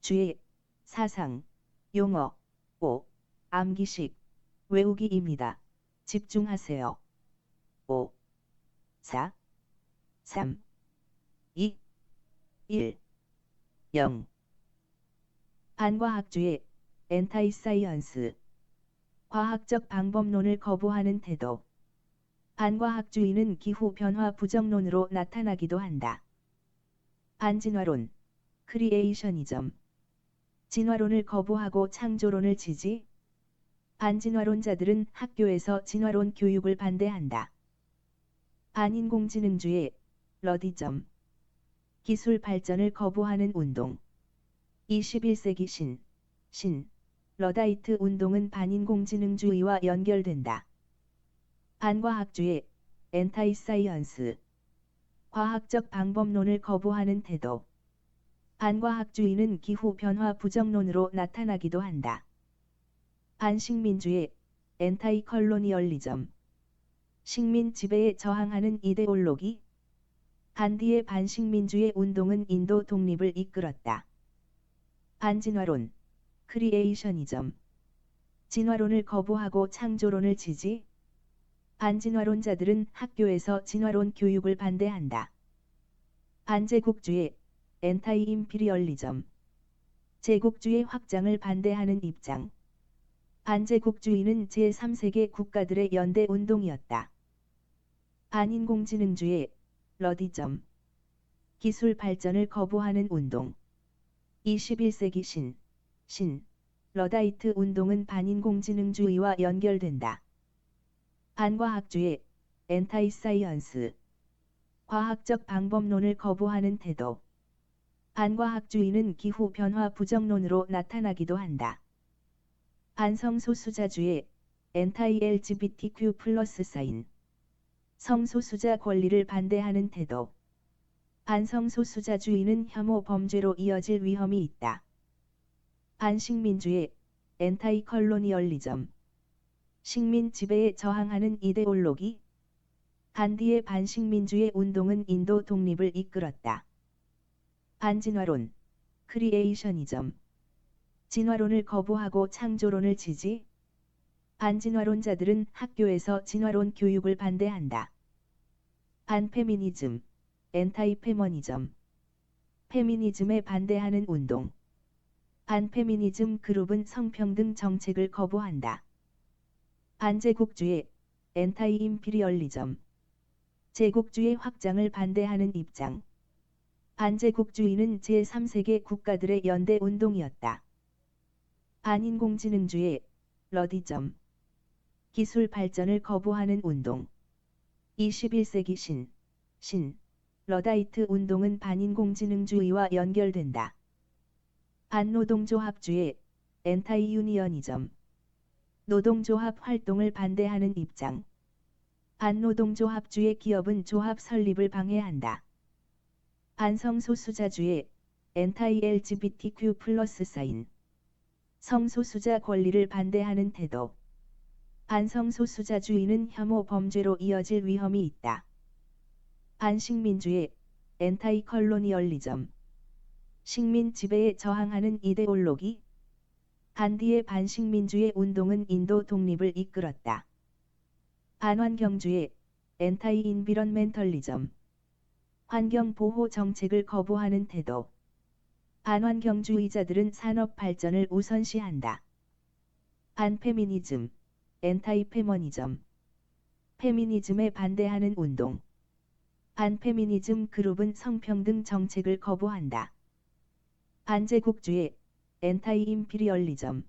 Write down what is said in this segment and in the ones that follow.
주의, 사상, 용어, 5. 암기식, 외우기입니다. 집중하세요. 5, 4, 3, 2, 1, 0. 반과학주의 엔타이사이언스 과학적 방법론을 거부하는 태도 반과학주의는 기후 변화 부정론으로 나타나기도 한다. 반진화론 크리에이셔니즘 진화론을 거부하고 창조론을 지지 반진화론자들은 학교에서 진화론 교육을 반대한다. 반인공지능주의 러디점 기술 발전을 거부하는 운동. 21세기 신, 신, 러다이트 운동은 반인공지능주의와 연결된다. 반과학주의 엔타이사이언스. 과학적 방법론을 거부하는 태도 반과학주의는 기후변화 부정론으로 나타나기도 한다. 반식민주의 엔타이 컬로니얼리즘 식민 지배에 저항하는 이데올로기 간디의 반식민주의 운동은 인도 독립을 이끌었다. 반진화론 크리에이셔니즘 진화론을 거부하고 창조론을 지지 반진화론자들은 학교에서 진화론 교육을 반대한다. 반제국주의 엔타이 임피리얼리즘 제국주의 확장을 반대하는 입장. 반제국주의는 제3세계 국가들의 연대 운동이었다. 반인공지능주의 러디점 기술 발전을 거부하는 운동. 21세기 신, 신, 러다이트 운동은 반인공지능주의와 연결된다. 반과학주의 엔타이사이언스 과학적 방법론을 거부하는 태도 반과학주의는 기후 변화 부정론으로 나타나기도 한다. 반성소수자주의 엔타이 LGBTQ 플러스 사인 성소수자 권리를 반대하는 태도 반성소수자주의는 혐오 범죄로 이어질 위험이 있다. 반식민주의 엔타이 컬로니얼리즘 식민 지배에 저항하는 이데올로기 간디의 반식민주의 운동은 인도 독립을 이끌었다. 반진화론 크리에이셔니즘. 진화론을 거부하고 창조론을 지지 반진화론자들은 학교에서 진화론 교육을 반대한다. 반페미니즘 엔타이 페머니즘. 페미니즘에 반대하는 운동. 반페미니즘 그룹은 성평등 정책을 거부한다. 반제국주의 엔타이 임피리얼리즘. 제국주의 확장을 반대하는 입장 반제국주의는 제3세계 국가들의 연대 운동이었다. 반인공지능주의 러디점 기술 발전을 거부하는 운동 21세기 신, 신, 러다이트 운동은 반인공지능주의와 연결된다. 반노동조합주의 엔타이 유니언이점 노동조합 활동을 반대하는 입장 반노동조합주의 기업은 조합 설립을 방해한다. 반성소수자주의 엔타이 LGBTQ 플러스 사인 성소수자 권리를 반대하는 태도. 반성소수자주의는 혐오 범죄로 이어질 위험이 있다. 반식민주의 엔타이 컬로니얼리즘 식민 지배에 저항하는 이데올로기 간디의 반식민주의 운동은 인도 독립을 이끌었다. 반환경주의 엔타이 인비런멘털리즘 환경 보호 정책을 거부하는 태도 반환경주의자들은 산업 발전을 우선시한다. 반페미니즘, 엔타이 페머니즘, 페미니즘에 반대하는 운동. 반페미니즘 그룹은 성평등 정책을 거부한다. 반제국주의, 엔타이 임피리얼리즘,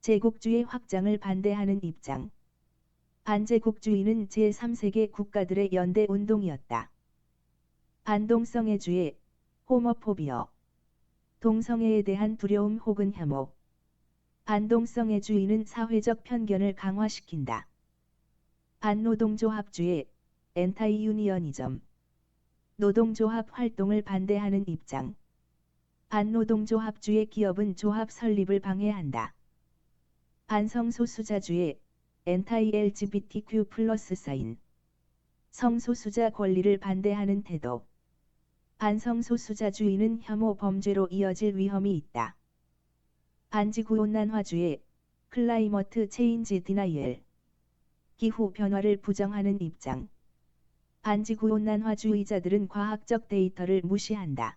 제국주의 확장을 반대하는 입장. 반제국주의는 제3세계 국가들의 연대 운동이었다. 반동성애 주의, 호모포비어 동성애에 대한 두려움 혹은 혐오. 반동성애 주의는 사회적 편견을 강화시킨다. 반노동조합주의 엔타이 유니언이점 노동조합 활동을 반대하는 입장. 반노동조합주의 기업은 조합 설립을 방해한다. 반성소수자주의 엔타이 LGBTQ 플러스 사인 성소수자 권리를 반대하는 태도. 안성소수자주의는 혐오 범죄로 이어질 위험이 있다. 안지구온난화주의 클라이머트 체인지 디나이엘 기후 변화를 부정하는 입장 안지구온난화주의자들은 과학적 데이터를 무시한다.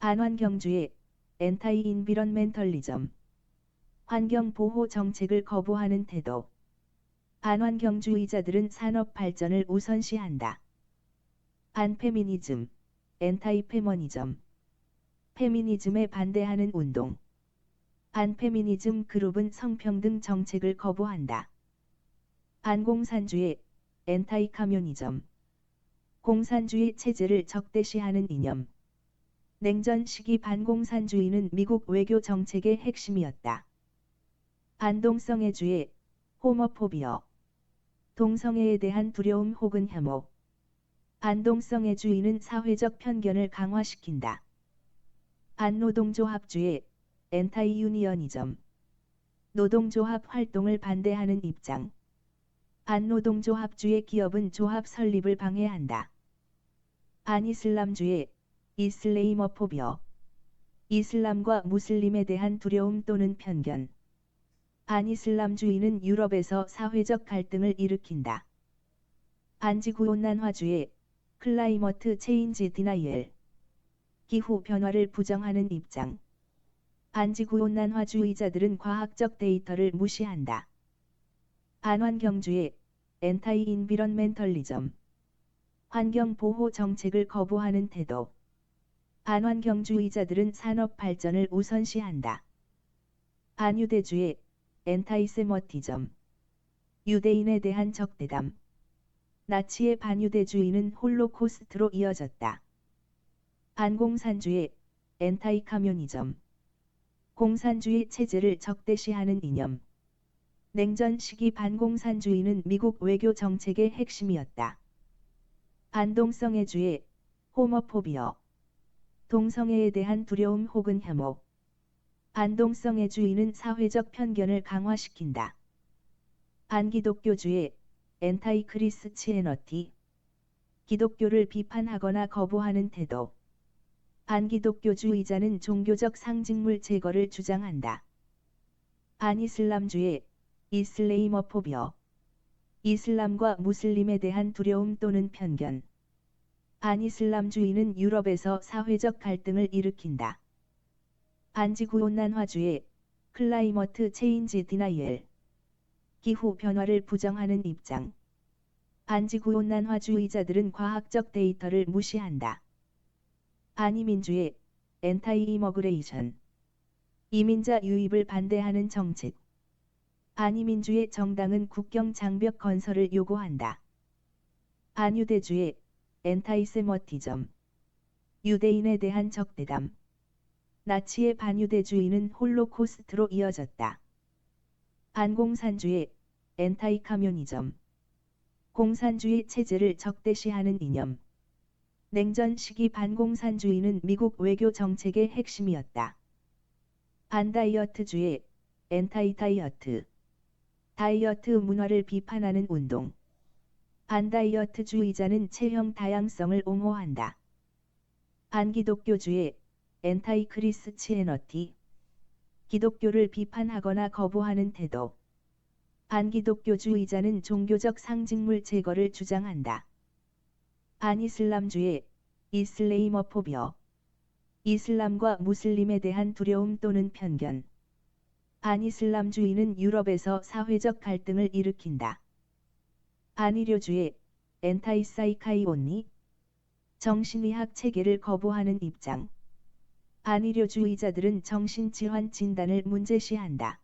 안환경주의 엔타이 인비런멘털리즘 환경 보호 정책을 거부하는 태도 안환경주의자들은 산업 발전을 우선시한다. 안페미니즘 엔타이 페머니즘 페미니즘에 반대하는 운동 안페미니즘 그룹은 성평등 정책을 거부한다. 안공산주의 엔타이 카뮤니즘 공산주의 체제를 적대시하는 이념 냉전 시기 반공산주의는 미국 외교 정책의 핵심이었다. 안동성애 주의 호머포비어 동성애에 대한 두려움 혹은 혐오 안동성애 주의는 사회적 편견을 강화시킨다. 안노동조합주의 엔타이 유니언이점 노동조합 활동을 반대하는 입장 안노동조합주의 기업은 조합 설립을 방해한다. 안이슬람주의 이슬레이머 포비어 이슬람과 무슬림에 대한 두려움 또는 편견 안이슬람주의는 유럽에서 사회적 갈등을 일으킨다. 안지구온난화주의 클라이머트 체인지 디나이엘. 기후 변화를 부정하는 입장. 안지구온난화주의자들은 과학적 데이터를 무시한다. 안환경주의 엔타이 인비런멘털리즘 환경 보호 정책을 거부하는 태도. 안환경주의자들은 산업 발전을 우선시한다. 안유대주의 엔타이세머티즘 유대인에 대한 적대담 나치의 반유대주의는 홀로코스트로 이어졌다. 안공산주의 엔타이 카뮤니즘 공산주의 체제를 적대시하는 이념 냉전 시기 반공산주의는 미국 외교 정책의 핵심이었다. 안동성애 주의 호머포비어 동성애에 대한 두려움 혹은 혐오 안동성애 주의는 사회적 편견을 강화시킨다. 안기독교주의 엔타이 크리스치에너티. 기독교를 비판하거나 거부하는 태도. 안기독교주의자는 종교적 상징물 제거를 주장한다. 안이슬람주의 이슬레이머포비어. 이슬람과 무슬림에 대한 두려움 또는 편견. 안이슬람주의는 유럽에서 사회적 갈등을 일으킨다. 안지구온난화주의 클라이머트 체인지 디나이엘 기후 변화를 부정하는 입장 안지구 온난화주의자들은 과학적 데이터를 무시한다. 안이민주의 엔타이 이머그레이션 이민자 유입을 반대하는 정책 안이민주의 정당은 국경 장벽 건설을 요구한다. 안유대주의 엔타이세머티즘 유대인에 대한 적대담 나치의 반유대주의는 홀로코스트로 이어졌다. 안공산주의 엔타이 카뮤니즘 공산주의 체제를 적대시하는 이념 냉전 시기 반공산주의는 미국 외교 정책의 핵심이었다. 안다이어트주의 엔타이 다이어트 다이어트 문화를 비판하는 운동. 안다이어트주의자는 체형 다양성을 옹호한다. 안기독교주의 엔타이 크리스치에너티 기독교를 비판하거나 거부하는 태도. 안기독교주의자는 종교적 상징물 제거를 주장한다. 안이슬람주의 이슬레이머포비어 이슬람과 무슬림에 대한 두려움 또는 편견. 안이슬람주의는 유럽에서 사회적 갈등을 일으킨다. 안이료주의 엔타이사이카이온니 정신의학 체계를 거부하는 입장. 안이료주의자들은 정신질환 진단을 문제시한다.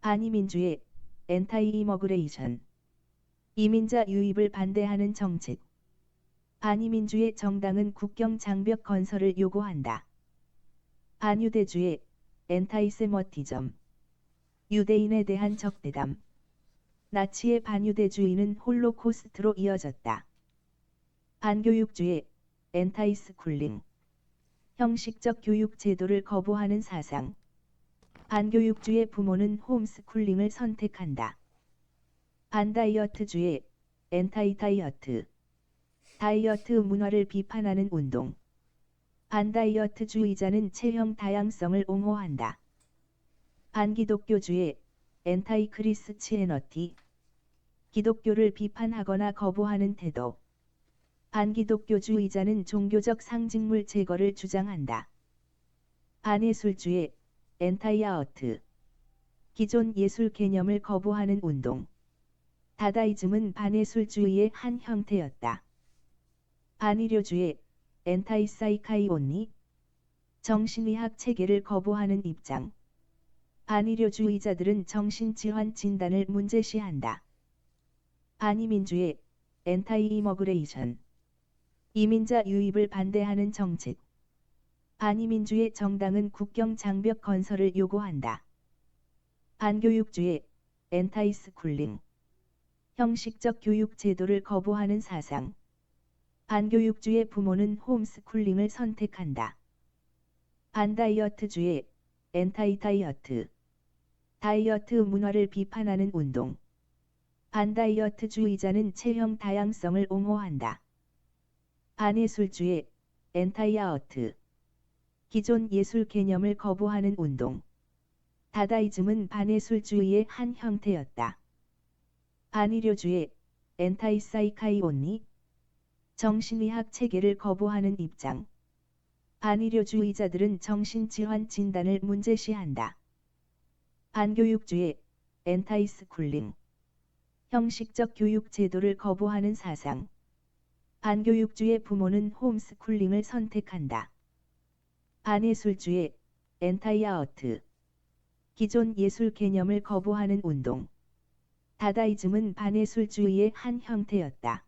안이민주의 엔타이 이머그레이션 이민자 유입을 반대하는 정책. 안이민주의 정당은 국경 장벽 건설을 요구한다. 안유대주의 엔타이세머티즘 유대인에 대한 적대담 나치의 반유대주의는 홀로코스트로 이어졌다. 안교육주의 엔타이스쿨링 형식적 교육 제도를 거부하는 사상 안교육주의 부모는 홈스쿨링을 선택한다. 안다이어트주의 엔타이다이어트 다이어트 문화를 비판하는 운동. 반다이어트주의자는 체형 다양성을 옹호한다. 반기독교주의 엔타이 크리스치애너티 기독교를 비판하거나 거부하는 태도. 반기독교주의자는 종교적 상징물 제거를 주장한다. 반예술주의 엔타이아어트 기존 예술 개념을 거부하는 운동. 다다이즘은 반예술주의의 한 형태였다. 반의료주의 엔타이사이카이온니 정신의학 체계를 거부하는 입장. 반의료주의자들은 정신질환 진단을 문제시한다. 반이민주의 엔타이이머그레이션 이민자 유입을 반대하는 정책. 반이민주의 정당은 국경 장벽 건설을 요구한다. 반교육주의 엔타이스쿨링 형식적 교육 제도를 거부하는 사상. 반교육주의 부모는 홈스쿨링을 선택한다. 반다이어트주의 엔타이다이어트 다이어트 문화를 비판하는 운동. 반다이어트주의자는 체형 다양성을 옹호한다. 반예술주의 엔타이아어트 기존 예술 개념을 거부하는 운동. 다다이즘은 반예술주의의 한 형태였다. 반의료주의 엔타이사이카이온니 정신의학 체계를 거부하는 입장. 반의료주의자들은 정신질환 진단을 문제시한다. 반교육주의 엔타이스쿨링 형식적 교육 제도를 거부하는 사상. 반교육주의 부모는 홈스쿨링을 선택한다. 반예술주의 엔타이아어트 기존 예술 개념을 거부하는 운동. 다다이즘은 반예술주의의 한 형태였다.